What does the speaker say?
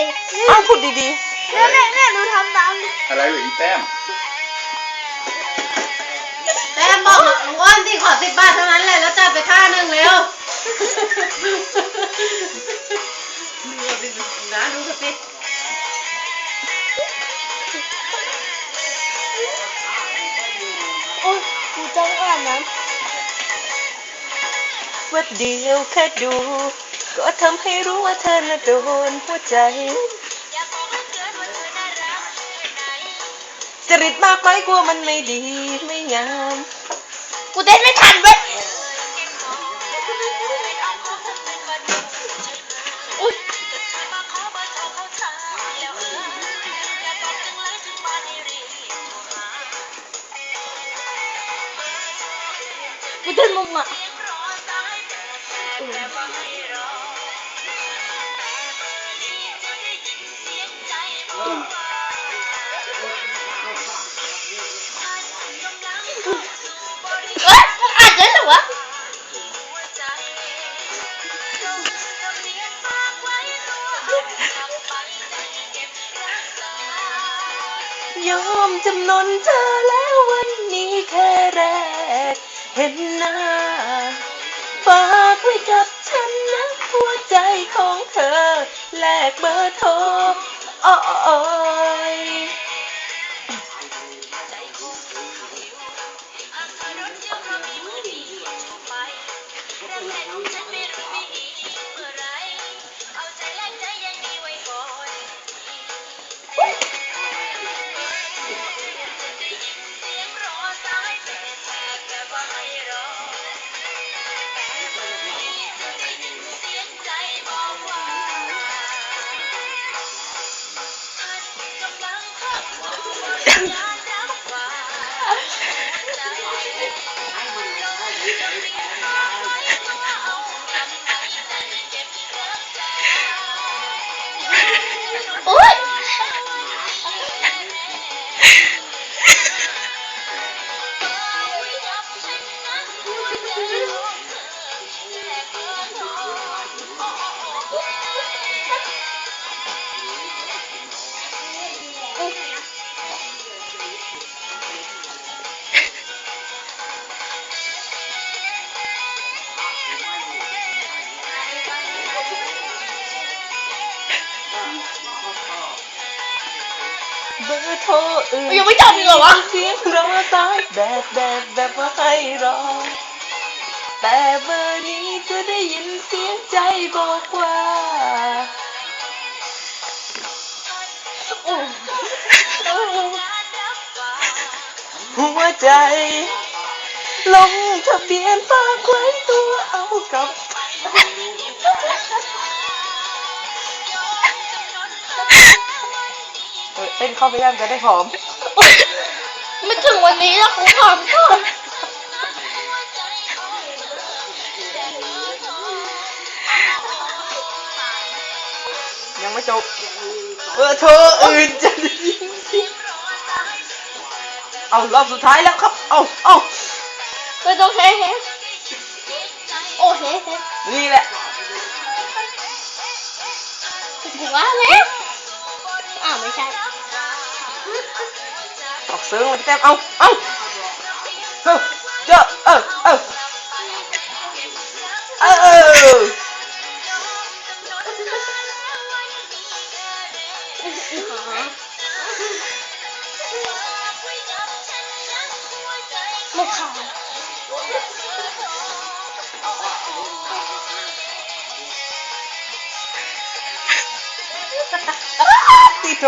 ดิอ้าวพูดดีเนี่ยเนี่ยเนี่ยหนูทำตามดิอะไรเหรออีแต้มแต้มบอกลุงอ้วนที่ขอสิบบาทเท่านั้นแหละแล้วจัดไปค่าหนึ่งเร็วนะดูสิโอ้ยกูจังอ่านนะๆแวบเดียวแค่ดู ก็ทำให้รู้ว่าเธอน่ะโดนหัวใจ จริตมากไหมกลัวมันไม่ดีไม่งาม กูเต้นไม่ทันเว้ยอุ้ยกูเต้นมุกอะ ยอมจำนนเธอแล้ววันนี้แค่แรก เห็นหน้าฝากไว้กับฉันนะหัวใจของเธอ แลกเบอร์โทรโอ้ยโอ๊ยเ What? บอร์โทรอื่นยังไม่จบอีกเหรอวะเสียงรอสายแบบแบบแบบว่าให้รอ แต่เบอร์นี้จะได้ยินเสียงใจบอกว่าโอ้ยหัวใจ ลงทะเบียนฝากไว้ตัวเอากับ ต้นเข้าไปย่างจะได้หอม ไม่ถึงวันนี้แล้วกูขอโทษยังไม่จบเบอร์โทรอื่นจะได้ยินเสียงเอารอบสุดท้ายแล้วครับ เอาเอาไม่ต้องเฮ้เฮ้โอ้เฮ้เฮ้นี่แหละกูว่าแล้ว ออกเสือมันจะแต้มเอาเอาเฮ้ยเจ้าเออเออเออไม่ขาดตีโถ